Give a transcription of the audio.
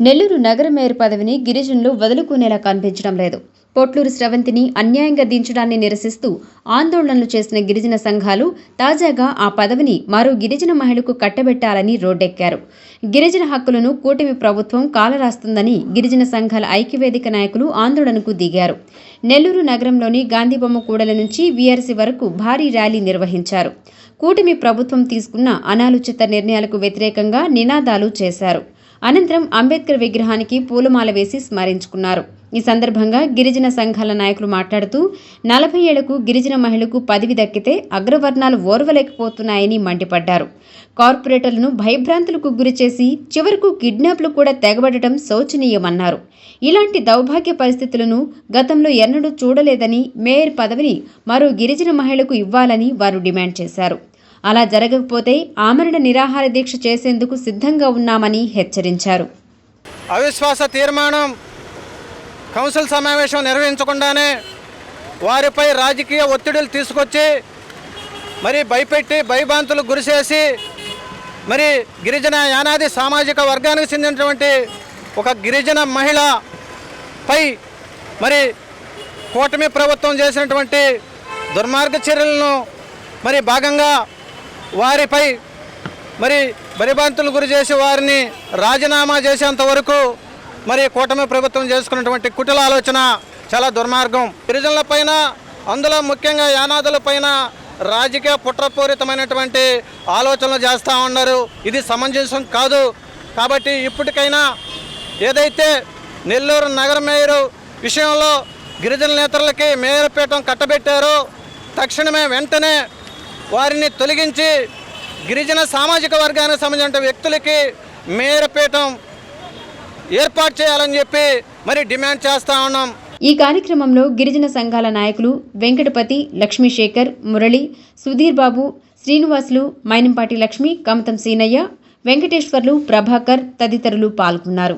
నెల్లూరు నగర మేయర్ పదవిని గిరిజనులు వదులుకునేలా కనిపించడం లేదు. పొట్లూరు స్రవంతిని అన్యాయంగా దించడాన్ని నిరసిస్తూ ఆందోళనలు చేసిన గిరిజన సంఘాలు తాజాగా ఆ పదవిని మరో గిరిజన మహిళకు కట్టబెట్టాలని రోడ్డెక్కారు. గిరిజన హక్కులను కూటమి ప్రభుత్వం కాలరాస్తుందని గిరిజన సంఘాల ఐక్యవేదిక నాయకులు ఆందోళనకు దిగారు. నెల్లూరు నగరంలోని గాంధీబొమ్మ కూడల నుంచి వీఆర్సీ వరకు భారీ ర్యాలీ నిర్వహించారు. కూటమి ప్రభుత్వం తీసుకున్న అనాలోచిత నిర్ణయాలకు వ్యతిరేకంగా నినాదాలు చేశారు. అనంతరం అంబేద్కర్ విగ్రహానికి పూలమాల వేసి స్మరించుకున్నారు. ఈ సందర్భంగా గిరిజన సంఘాల నాయకులు మాట్లాడుతూ నలభై ఏళ్ళకు గిరిజన మహిళకు పదవి దక్కితే అగ్రవర్ణాలు ఓర్వలేకపోతున్నాయని మండిపడ్డారు. కార్పొరేటర్లను భయభ్రాంతులకు గురిచేసి చివరకు కిడ్నాప్లు కూడా తెగబడటం శోచనీయమన్నారు. ఇలాంటి దౌర్భాగ్య పరిస్థితులను గతంలో ఎన్నడూ చూడలేదని మేయర్ పదవిని మరో గిరిజన మహిళకు ఇవ్వాలని వారు డిమాండ్ చేశారు. అలా జరగకపోతే ఆమరణ నిరాహార దీక్ష చేసేందుకు సిద్ధంగా ఉన్నామని హెచ్చరించారు. అవిశ్వాస తీర్మానం కౌన్సిల్ సమావేశం నిర్వహించకుండానే వారిపై రాజకీయ ఒత్తిడులు తీసుకొచ్చి మరి భయపెట్టి భయభాంతులు గురిచేసి మరి గిరిజన యానాది సామాజిక వర్గానికి చెందినటువంటి ఒక గిరిజన మహిళపై మరి కూటమి ప్రభుత్వం చేసినటువంటి దుర్మార్గ చర్యలను మరి భాగంగా వారిపై మరి బరిబాంతులు గురి చేసి వారిని రాజీనామా చేసేంత వరకు మరి కూటమి ప్రభుత్వం చేసుకున్నటువంటి కుటుల ఆలోచన చాలా దుర్మార్గం. గిరిజనుల పైన అందులో ముఖ్యంగా యానాదుల పైన రాజకీయ పుట్రపూరితమైనటువంటి ఆలోచనలు చేస్తూ ఉన్నారు. ఇది సమంజసం కాదు. కాబట్టి ఇప్పటికైనా ఏదైతే నెల్లూరు నగర మేయరు విషయంలో గిరిజన నేతలకి మేయర్ పీఠం కట్టబెట్టారో తక్షణమే వెంటనే వారిని తొలగించి గిరిజన సామాజిక వర్గానికి సంబంధించిన వ్యక్తులకి మేరపీఠం ఏర్పాటు చేయాలని చెప్పి మరి డిమాండ్ చేస్తా ఉన్నాం. ఈ కార్యక్రమంలో గిరిజన సంఘాల నాయకులు వెంకటపతి లక్ష్మీశేఖర్ మురళి సుధీర్ బాబు శ్రీనివాసులు మైనంపాటి లక్ష్మి కమతం సీనయ్య వెంకటేశ్వర్లు ప్రభాకర్ తదితరులు పాల్గొన్నారు.